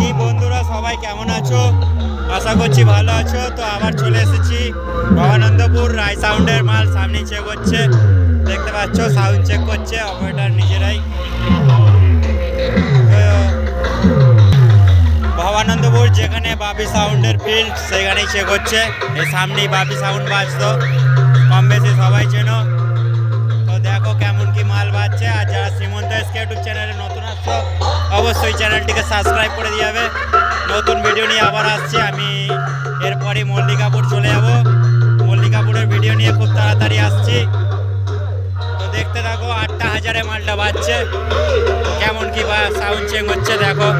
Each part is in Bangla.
কি বন্ধুরা, সবাই কেমন আছো? আশা করছি ভালো আছো। তো আবার চলে এসেছি ভবানন্দপুর রায় সাউন্ডের মাল, সামনে চেক হচ্ছে। দেখতে পাচ্ছ সাউন্ড চেক করছে অপারেটার নিজেরাই। ভবানন্দপুর যেখানে বাপি সাউন্ডের ফিল্ড সেখানেই চেক হচ্ছে। এই সামনেই বাপি সাউন্ড বাজতো। কম বেশি সবাই চেনো। তো দেখো কেমন কি মাল বাজছে। আর যারা শ্রীমন্ত এসকে ইউটিউব চ্যানেলে নতুন আসছো অবশ্যই চ্যানেলটিকে সাবস্ক্রাইব করে দিয়ে হবে নতুন ভিডিও নিয়ে আবার আসছি আমি। এরপরে মল্লিকাপুর চলে যাব। মল্লিকাপুরের ভিডিও নিয়ে খুব তাড়াতাড়ি আসছি। তো দেখতে থাকো, আটটা হাজারে মালটা বাজছে। কেমন কি বা সাউন্ড চেঞ্জ হচ্ছে, দেখো।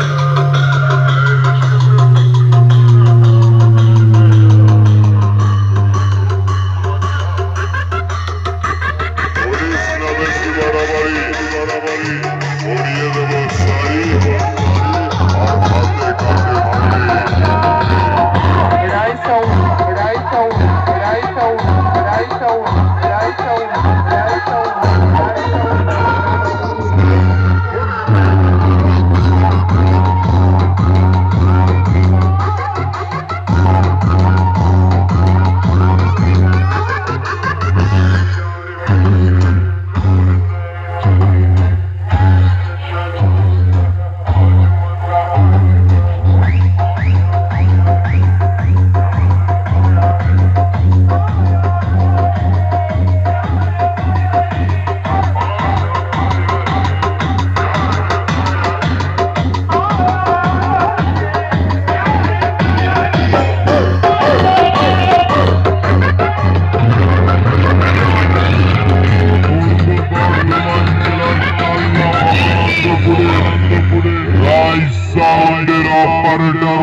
অপারেটর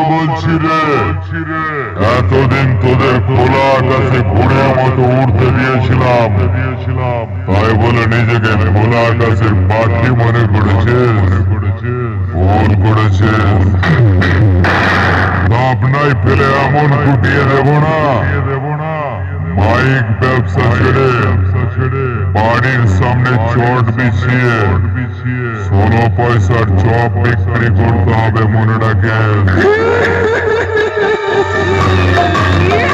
এতদিন তোদের খোলা আকাশে ঘোড়ার মতো উঠতে দিয়েছিলাম। তাই বলে নিজেকে খোলা আকাশের পাখি মনে করেছে ভুল করেছে ভাবনায় ফেলে এমন কুটিয়ে দেব না। মাইক ব্যবসা ছেড়ে, বাড়ির সামনে চট বিছিয়ে ষোলো পয়সার চপ বিক্রি করতে হবে মনে রাখেন।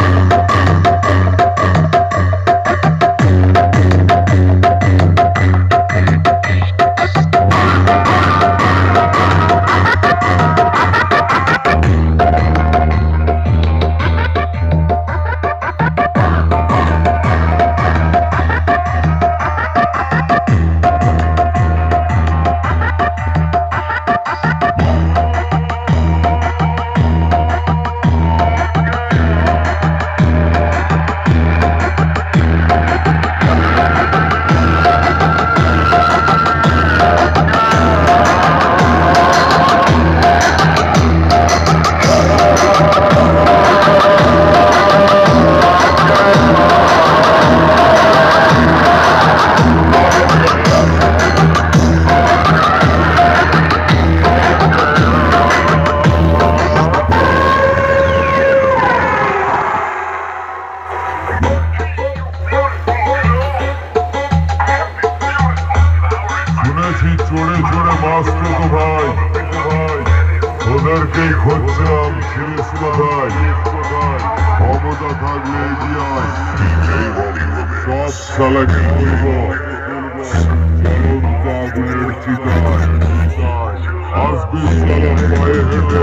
Hocam Şerif Kudatay Mahmut Atak Medyay Şahat Salak Kurbo Yanut Dağlı Ertiday Az bir salam bayı hebe